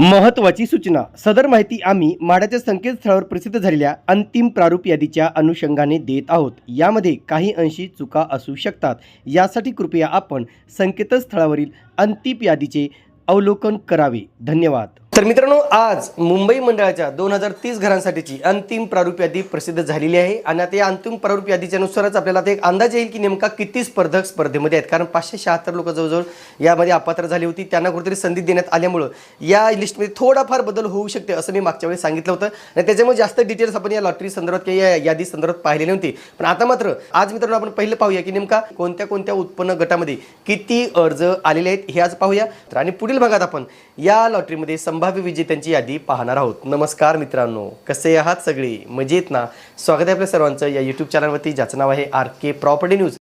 महत्त्वाची सूचना. सदर माहिती आम्ही माडाच्या संकेतस्थळावर प्रसिद्ध झालेल्या अंतिम प्रारूप यादीच्या अनुषंगाने देत आहोत. यामध्ये काही अंशी चुका असू शकतात. यासाठी कृपया आपण संकेतस्थळावरील अंतिम यादीचे अवलोकन करावे. धन्यवाद. तर मित्रांनो आज मुंबई मंडळाच्या दोन हजार तीस घरांसाठीची अंतिम प्रारूप यादी प्रसिद्ध झालेली आहे. आणि आता या अंतिम प्रारूप यादीच्या नुसारच आपल्याला आता एक अंदाज येईल की नेमका किती स्पर्धक स्पर्धेमध्ये आहेत. कारण पाचशे शहात्तर लोक जवळजवळ यामध्ये अपात्र झाली होती. त्यांना कुठेतरी संधी देण्यात आल्यामुळं या लिस्टमध्ये थोडाफार बदल होऊ शकते असं मी मागच्या वेळी सांगितलं होतं. आणि त्याच्यामुळे जास्त डिटेल्स आपण या लॉटरी संदर्भात किंवा या यादी संदर्भात पाहिलेली नव्हती. पण आता मात्र आज मित्रांनो आपण पहिलं पाहूया की नेमका कोणत्या कोणत्या उत्पन्न गटामध्ये किती अर्ज आलेले आहेत हे आज पाहूया. तर आणि पुढील भागात आपण या लॉटरीमध्ये संभाव्य विजेत्यांची यादी पाहणार आहोत. नमस्कार मित्रांनो कसे आहात सगळे? मजेत ना? स्वागत आहे आपल्या सर्वांचं या यूट्यूब चॅनलवरती ज्याचं नाव आहे आर के प्रॉपर्टी न्यूज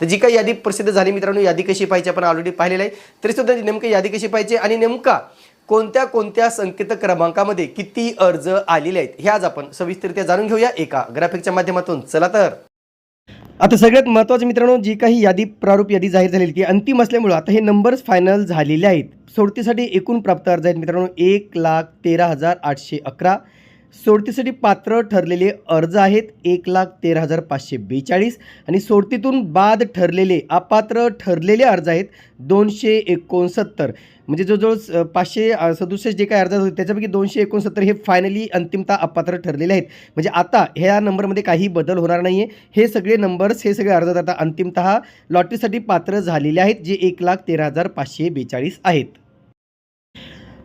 तर जी काही यादी प्रसिद्ध झाली मित्रांनो यादी कशी पाहिजे आपण ऑलरेडी पाहिलेलं आहे. तरी सुद्धा नेमकी यादी कशी पाहिजे आणि नेमका कोणत्या कोणत्या संकेत क्रमांकामध्ये किती अर्ज आलेले आहेत हे आज आपण सविस्तरित्या जाणून घेऊया एका ग्राफिकच्या माध्यमातून. चला तर. आता सगळ्यात महत्त्वाचं मित्रांनो जी काही यादी प्रारूप यादी जाहीर झालेली की अंतिम असल्यामुळं आता हे नंबर्स फायनल झालेले आहेत. सोडतीसाठी एकूण प्राप्त अर्ज आहेत मित्रांनो एक लाख तेरा हजार आठशे अकरा. सोडतीसाठी पात्र ठरलेले अर्ज आहेत एक लाख तेरा हजार पाचशे बेचाळीस. आणि सोडतीतून बाद ठरलेले अपात्र ठरलेले अर्ज आहेत दोनशे एकोणसत्तर. म्हणजे जवळजवळ स- पाचशे सदुसष्ट जे काही अर्ज होते त्याच्यापैकी दोनशे एकोणसत्तर हे फायनली अंतिमता अपात्र ठरलेले आहेत. म्हणजे आता ह्या नंबरमध्ये काही बदल होणार नाही आहे हे सगळे नंबर्स हे सगळे अर्ज आता अंतिमतः लॉटरीसाठी पात्र झालेले आहेत जे एक लाख तेरा हजार पाचशे बेचाळीस आहेत.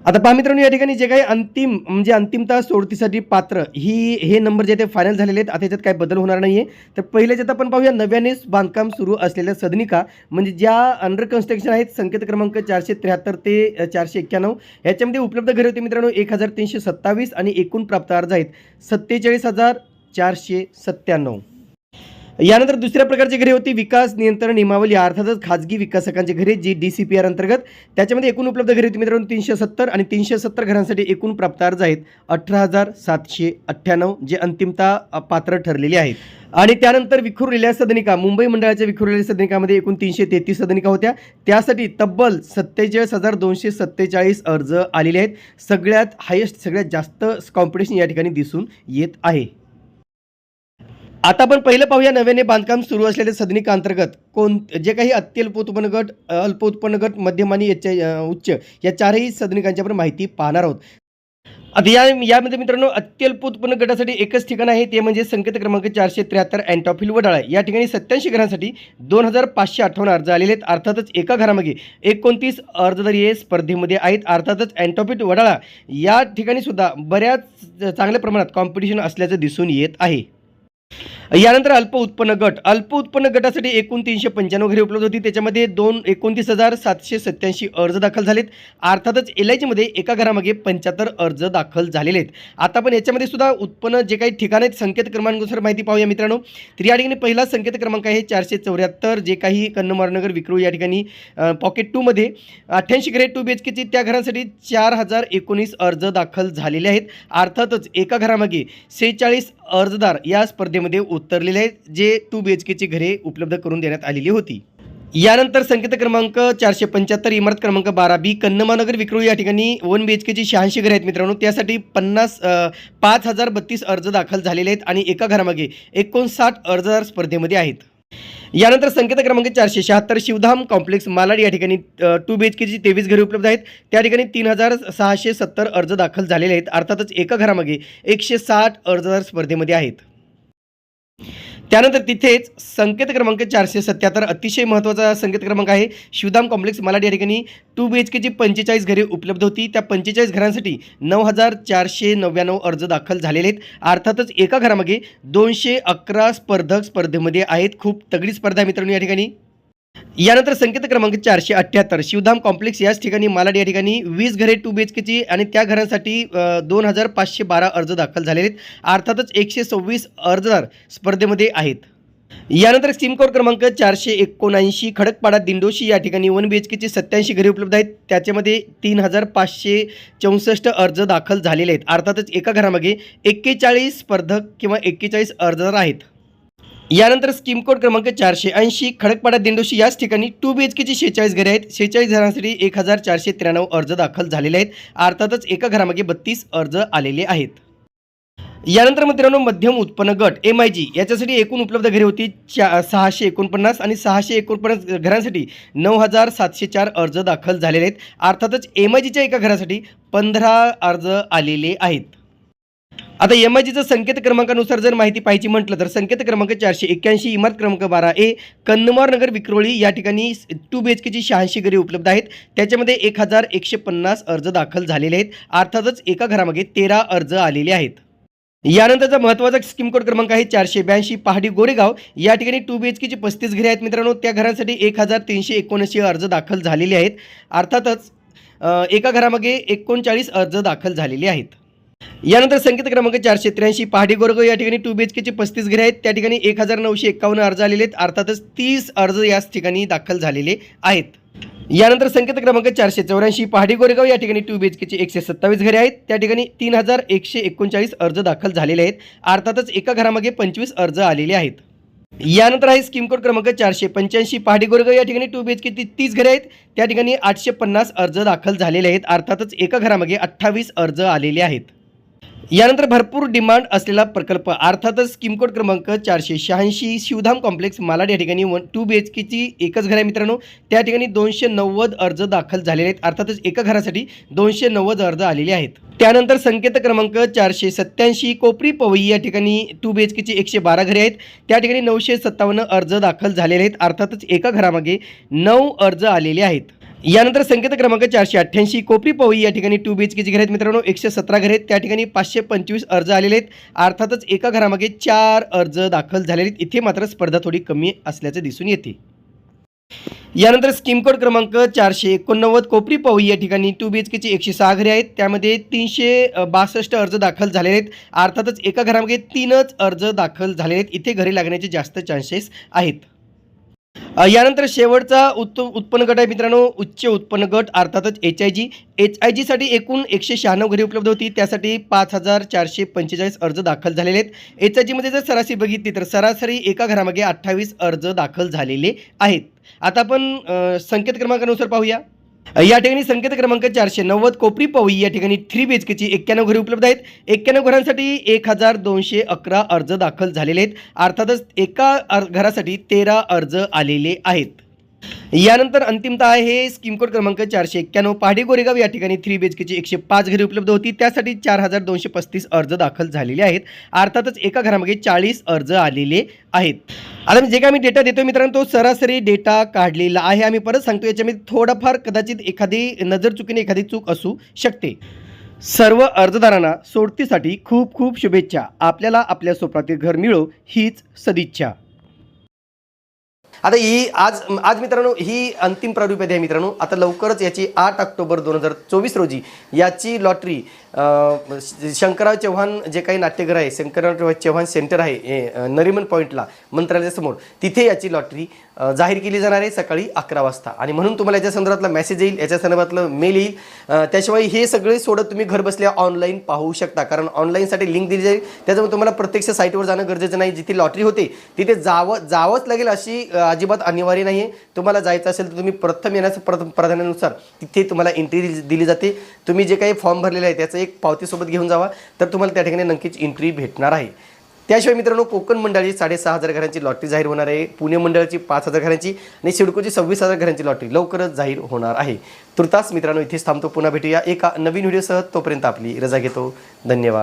आता पहा मित्रांनो या ठिकाणी जे काही अंतिम म्हणजे अंतिमता सोडतीसाठी पात्र ही हे नंबर जे ते फायनल झालेले आहेत. आता याच्यात काही बदल होणार नाही आहे तर पहिल्याच्यात आपण पाहूया नव्याने बांधकाम सुरू असलेल्या सदनिका म्हणजे ज्या अंडर कन्स्ट्रक्शन आहेत संकेत क्रमांक चारशे त्र्याहत्तर ते चारशे एक्क्याण्णव याच्यामध्ये उपलब्ध घरे होते मित्रांनो एक हजार तीनशे सत्तावीस आणि एकूण प्राप्त अर्ज आहेत सत्तेचाळीस हजार चारशे सत्त्याण्णव. यानंतर दुसऱ्या प्रकारची घरे होती विकास नियंत्रण नियमावली अर्थातच खाजगी विकासकांची घरे G D C P R अंतर्गत त्याच्यामध्ये एकूण उपलब्ध घरे होती मित्रांनो तीनशे सत्तर आणि तीनशे सत्तर घरांसाठी एकूण प्राप्त अर्ज आहेत अठरा हजार सातशे अठ्ठ्याण्णव जे अंतिमता पात्र ठरलेले आहेत. आणि त्यानंतर विखुरलेल्या सदनिका मुंबई मंडळाच्या विखुरलेल्या सदनिकामध्ये एकूण तीनशे तेहतीस सदनिका होत्या. त्यासाठी तब्बल सत्तेचाळीस हजार दोनशे सत्तेचाळीस अर्ज आलेले आहेत. सगळ्यात हायेस्ट सगळ्यात जास्त कॉम्पिटिशन या ठिकाणी दिसून येत आहे. आता आपण पहिलं पाहूया नव्याने बांधकाम सुरू असलेल्या सदनिका अंतर्गत. कोण जे काही अत्यल्प उत्पन्न गट अल्प उत्पन्न गट मध्यम आणि याच्या उच्च या चारही सदनिकांची आपण माहिती पाहणार आहोत. आता या यामध्ये मित्रांनो अत्यल्प उत्पन्न गटासाठी एकच ठिकाण आहे ते म्हणजे संकेत क्रमांक चारशे त्र्याहत्तर अँटॉफिल वडाळा. या ठिकाणी सत्याऐंशी घरांसाठी दोन हजार पाचशे अठ्ठावन्न अर्ज आलेले आहेत. अर्थातच एका घरामागे एकोणतीस अर्जदारी हे स्पर्धेमध्ये आहेत. अर्थातच अँटॉफिट वडाळा या ठिकाणी सुद्धा बऱ्याच चांगल्या प्रमाणात कॉम्पिटिशन असल्याचं दिसून येत आहे. यानंतर अल्प उत्पन्न गट. अल्प उत्पन्न गटासाठी एकूण तीनशे पंच्याण्णव घरे उपलब्ध होती. त्याच्यामध्ये दोन एकोणतीस हजार सातशे सत्याऐंशी अर्ज दाखल झालेत. अर्थातच एल आय जीमध्ये एका घरामागे पंच्याहत्तर अर्ज दाखल झालेले आहेत. आता पण याच्यामध्ये सुद्धा उत्पन्न जे काही ठिकाण आहेत संकेत क्रमांकानुसार माहिती पाहूया मित्रांनो. तर या ठिकाणी पहिला संकेत क्रमांक आहे चारशे चौऱ्याहत्तर जे काही कन्नमारनगर विक्रू या ठिकाणी पॉकेट टूमध्ये अठ्ठ्याऐंशी घरे टू बी एच केची त्या घरासाठी चार हजार एकोणीस अर्ज दाखल झालेले आहेत. अर्थातच एका घरामागे सेहेचाळीस अर्जदार या स्पर्धेमध्ये उतरलेले आहेत जे टू बी एच केची घरे उपलब्ध करून देण्यात आलेली होती. यानंतर संकेत क्रमांक चारशे पंच्याहत्तर इमारत क्रमांक बारा बी कन्नमानगर विक्रोळी या ठिकाणी वन बी एच केची शहाऐंशी घरे आहेत मित्रांनो. त्यासाठी पन्नास पाच हजार बत्तीस अर्ज दाखल झालेले आहेत आणि एका घरामागे एकोणसाठ अर्जदार स्पर्धेमध्ये आहेत. यानंतर संकेत क्रमांक चारशे शहात्तर शिवधाम कॉम्प्लेक्स मालाड या ठिकाणी टू बी एच केची तेवीस घरे उपलब्ध आहेत. त्या ठिकाणी तीन हजार सहाशे सत्तर अर्ज दाखल झालेले आहेत. अर्थातच एका घरामागे एकशे साठ अर्जदार स्पर्धेमध्ये आहेत. त्यानंतर तिथेच संकेत क्रमांक चारशे सत्याहत्तर अतिशय महत्त्वाचा संकेत क्रमांक आहे शिवधाम कॉम्प्लेक्स मलाड या ठिकाणी टू बी एच केची पंचेचाळीस घरे उपलब्ध होती. त्या पंचेचाळीस घरांसाठी नऊ हजार चारशे नव्याण्णव अर्ज दाखल झालेले आहेत. अर्थातच एका घरामागे दोनशे अकरा स्पर्धक स्पर्धेमध्ये आहेत. खूप तगडी स्पर्धा मित्रांनो या ठिकाणी. यानंतर संकेत क्रमांक चारशे अठ्ठ्याहत्तर शिवधाम कॉम्प्लेक्स याच ठिकाणी मालाड या ठिकाणी वीस घरे टू बी एच केची आणि त्या घरांसाठी दोन हजार पाचशे बारा अर्ज दाखल झालेले आहेत. अर्थातच एकशे सव्वीस अर्जदार स्पर्धेमध्ये आहेत. यानंतर सिमकोड क्रमांक चारशे एकोणऐंशी खडकपाडा दिंडोशी या ठिकाणी वन बी एच केची सत्याऐंशी घरे उपलब्ध आहेत. त्याच्यामध्ये तीन हजार पाचशे चौसष्ट अर्ज दाखल झालेले आहेत. अर्थातच एका घरामागे एक्केचाळीस स्पर्धक किंवा एक्केचाळीस अर्जदार आहेत. यानंतर स्कीम कोड क्रमांक चारशे ऐंशी खडकपाडा दिंडोशी याच ठिकाणी टू बी एच केची शेहेचाळीस घरे आहेत. शेहेचाळीस घरांसाठी एक हजार चारशे त्र्याण्णव अर्ज दाखल झालेले आहेत. अर्थातच एका घरामागे बत्तीस अर्ज आलेले आहेत. यानंतर मित्रांनो मध्यम उत्पन्न गट एम आय जी याच्यासाठी एकूण उपलब्ध घरे होती चा सहाशे एकोणपन्नास आणि सहाशे एकोणपन्नास घरांसाठी नऊ हजार सातशे चार अर्ज दाखल झालेले आहेत. अर्थातच एम आय जीच्या एका घरासाठी पंधरा अर्ज आलेले आहेत. आता एम आय जीचं संकेत क्रमांकानुसार जर माहिती पाहिजे म्हटलं तर संकेत क्रमांक चारशे एक्क्याऐंशी इमारत क्रमांक बारा ए कन्नमार नगर विक्रोळी या ठिकाणी टू बी एच केची शहाऐंशी घरे उपलब्ध आहेत. त्याच्यामध्ये एक हजार एकशे पन्नास अर्ज दाखल झालेले आहेत. अर्थातच एका घरामागे तेरा अर्ज आलेले आहेत. यानंतरचा महत्त्वाचा स्कीम कोड क्रमांक आहे चारशे ब्याऐंशी पहाडी गोरेगाव. या ठिकाणी टू बी एच केची पस्तीस घरे आहेत मित्रांनो. त्या घरांसाठी एक हजार तीनशे एकोणऐंशी अर्ज दाखल झालेले आहेत. अर्थातच एका घरामागे एकोणचाळीस अर्ज दाखल झालेले आहेत. यानंतर संकेत क्रमांक चारशे त्र्याऐंशी पहाडी गोरगाव या ठिकाणी टू बी एच केचे पस्तीस घरे आहेत. त्या ठिकाणी एक हजार नऊशे एक्कावन्न अर्ज आलेले आहेत. अर्थातच तीस अर्ज याच ठिकाणी दाखल झालेले आहेत. यानंतर संकेत क्रमांक चारशे चौऱ्याऐंशी पहाडी गोरेगाव या ठिकाणी टू बी एच केचे एकशे सत्तावीस घरे आहेत. त्या ठिकाणी तीन हजार एकशे एकोणचाळीस अर्ज दाखल झालेले आहेत. अर्थातच एका घरामागे पंचवीस अर्ज आलेले आहेत. यानंतर आहे स्कीम कोड क्रमांक चारशे पंच्याऐंशी पहाडी गोरेगाव या ठिकाणी टू बी एच के तीस घरे आहेत. त्या ठिकाणी आठशे पन्नास अर्ज दाखल झालेले आहेत. अर्थातच एका घरामागे अठ्ठावीस अर्ज आलेले आहेत. यानंतर भरपूर डिमांड असलेला प्रकल्प अर्थातच किमकोट क्रमांक चारशे शहाऐंशी शिवधाम कॉम्प्लेक्स मालाड या ठिकाणी वन टू बी एच केची एकच घर आहे मित्रांनो. त्या ठिकाणी दोनशे नव्वद अर्ज दाखल झालेले आहेत. अर्थातच एका घरासाठी दोनशे नव्वद अर्ज आलेले आहेत. त्यानंतर संकेत क्रमांक चारशे सत्त्याऐंशी कोपरी पवई या ठिकाणी टू बी एच केची एकशे बारा घरे आहेत. त्या ठिकाणी नऊशे सत्तावन्न अर्ज दाखल झालेले आहेत. अर्थातच एका घरामागे नऊ अर्ज आलेले आहेत. यानंतर संकेत क्रमांक चारशे अठ्ठ्याऐंशी कोपरी पवई या ठिकाणी टू बी एच केची घरे आहेत. मित्रांनो एकशे सतरा घरे आहेत. त्या ठिकाणी पाचशे पंचवीस अर्ज आलेले आहेत. अर्थातच एका घरामागे चार अर्ज दाखल झालेले आहेत. इथे मात्र स्पर्धा थोडी कमी असल्याचे दिसून येते. यानंतर स्कीम कोड क्रमांक चारशे एकोणनव्वद कोपरी पवई या ठिकाणी टू बी एच केची एकशे सहा घरे आहेत. त्यामध्ये तीनशे बासष्ट अर्ज दाखल झालेले आहेत. अर्थातच एका घरामागे तीनच अर्ज दाखल झालेले आहेत. इथे घरे लागण्याचे जास्त चान्सेस आहेत. यानंतर शेवटचा उत्त उत्पन्न गट आहे मित्रांनो. उच्च उत्पन्न गट अर्थातच H I G H I जीसाठी एकूण एकशे शहाण्णव घरे उपलब्ध होती. त्यासाठी पाच हजार चारशे पंचेचाळीस अर्ज दाखल झालेले आहेत. एच आय जीमध्ये जर सरासरी बघितली तर सरासरी एका घरामागे अठ्ठावीस अर्ज दाखल झालेले आहेत. आता आपण संकेत क्रमांकानुसार पाहूया. या ठिकाणी संकेत क्रमांक चारशे नव्वद कोपरी पवई या ठिकाणी थ्री बी एच केची एक्क्याण्णव घरे उपलब्ध आहेत. एक्क्याण्णव घरांसाठी एक हजार दोनशे अकरा अर्ज दाखल झालेले आहेत. अर्थातच एका घरासाठी तेरा अर्ज आलेले आहेत. यानंतर अंतिमतः आहे. स्कीम कोड क्रमांक चारशे एक्क्याण्णव पहाडी गोरेगाव या ठिकाणी थ्री बी एच केची एकशे पाच घरे उपलब्ध होती. त्यासाठी चार हजार दोनशे पस्तीस अर्ज दाखल झालेले आहेत. अर्थातच एका घरामागे चाळीस अर्ज आलेले आहेत. आता मी जे काय मी डेटा देतो मित्रांनो तो सरासरी डेटा काढलेला आहे. आम्ही परत सांगतो याच्यामध्ये थोडाफार कदाचित एखादी नजर चुकीने एखादी चूक असू शकते. सर्व अर्जदारांना सोडतीसाठी खूप खूप शुभेच्छा. आपल्याला आपल्या स्वप्नातील घर मिळो हीच सदिच्छा. आता ही आज आज मित्रांनो ही अंतिम प्रारूपे आहे मित्रांनो. आता लवकरच याची आठ ऑक्टोबर दोन हजार चोवीस रोजी याची लॉटरी शंकरराव चव्हाण जे काही नाट्यगृह आहे शंकरराव चव्हाण सेंटर आहे हे, नरिमन पॉईंटला मंत्रालयासमोर तिथे याची लॉटरी जाहीर केली जाणार आहे सकाळी अकरा वाजता. आणि म्हणून तुम्हाला याच्या संदर्भातला मेसेज येईल याच्या संदर्भातलं मेल येईल. त्याशिवाय हे सगळे सोडत तुम्ही घर बसल्या ऑनलाईन पाहू शकता. कारण ऑनलाईनसाठी लिंक दिली जाईल. त्याच्यामुळे तुम्हाला प्रत्यक्ष साईटवर जाणं गरजेचं नाही. जिथे लॉटरी होते तिथे जावं जावंच लागेल अशी अजिबात अनिवार्य नाही आहे तुम्हाला जायचं असेल तर तुम्ही प्रथम येण्याचं प्रथम प्राधान्यानुसार तिथे तुम्हाला एंट्री दिली दिली जाते. तुम्ही जे काही फॉर्म भरलेले आहे त्याचं एक पावतीसोबत घेऊन जावा. तर तुम्हाला त्या ठिकाणी नक्कीच एंट्री भेटणार आहे. त्याशिवाय मित्रांनो कोकण मंडळाची साडेसहा हजार घरांची लॉटरी जाहीर होणार आहे. पुणे मंडळाची पाच हजार घरांची आणि सिडकोची सव्वीस हजार घरांची लॉटरी लवकरच जाहीर होणार आहे. तुर्तास मित्रांनो इथेच थांबतो. पुन्हा भेटूया एका नवीन व्हिडिओसह तोपर्यंत आपली रजा घेतो. धन्यवाद.